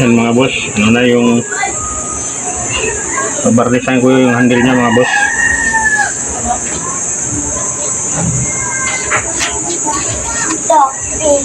Yan mga boss. Ano na yung babarnisan ko yung handle niya mga boss. Dog in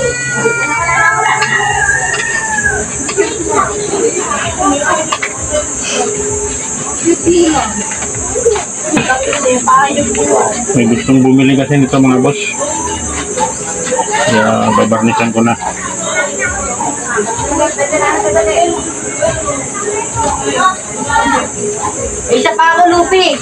May gustong bumili kasi nito mga boss. Kaya babarnisan ko na. Isa pa ako, Lupi.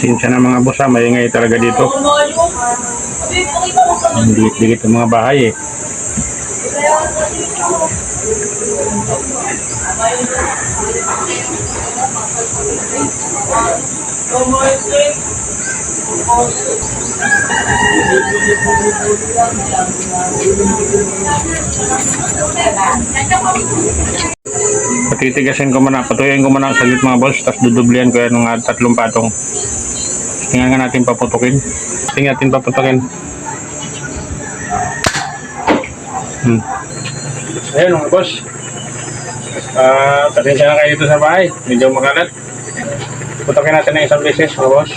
Sinsya na mga boss ha, maingay talaga dito. Ang dikit-dikit ng mga bahay eh. Patitigasin ko muna, patuloyin ko muna sa gitna mga boss, tapos dudublihan ko yan ng tatlong patong. Tingnan nga natin paputukin. Tingnan natin paputukin. Hmm. Ayun mga boss. Ah, pasensya na kayo dito sa bahay. Medyo makalat. Putukin natin ng isang beses mga boss.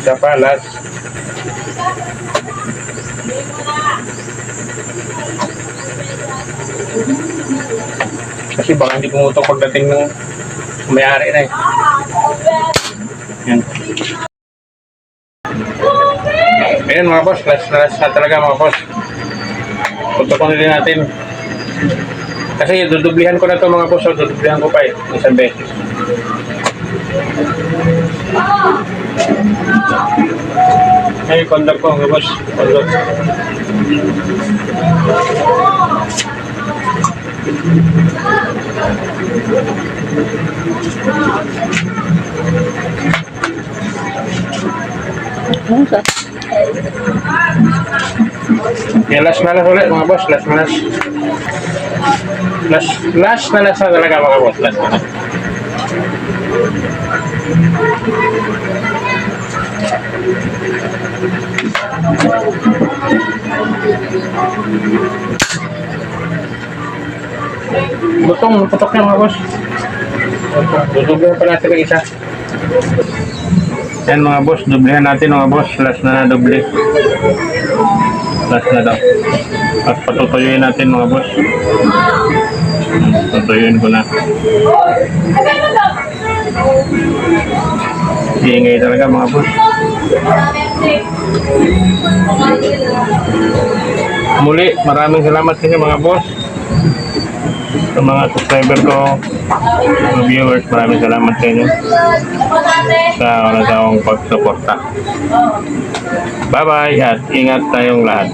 Isa pa, last. Kasi baka hindi pumutok pagdating ng may-ari na eh. Yan. Ayan mga boss, last na last na talaga mga boss. Putukin din natin. Kasi dudublihan ko na to mga boss, so dudublihan ko pa eh, isang beses. Ay, kondor ko mga boss, kondor. Okay, last na last ulit mga boss, last na last. Last, last na talaga mga boss, last na last. Butong, putok na mga boss. Dudugyan pa natin ang isa. Yan mga boss, dublihan natin mga boss. Last na na doble. Last na daw. At patutuyuin natin mga boss. Patutuyuin ko na. Iingay talaga mga boss. Muli, maraming salamat sa inyo mga boss. Sa mga subscriber ko, mga viewers, maraming salamat sa inyo sa walang sawang pagsuporta. Bye-bye at ingat tayong lahat.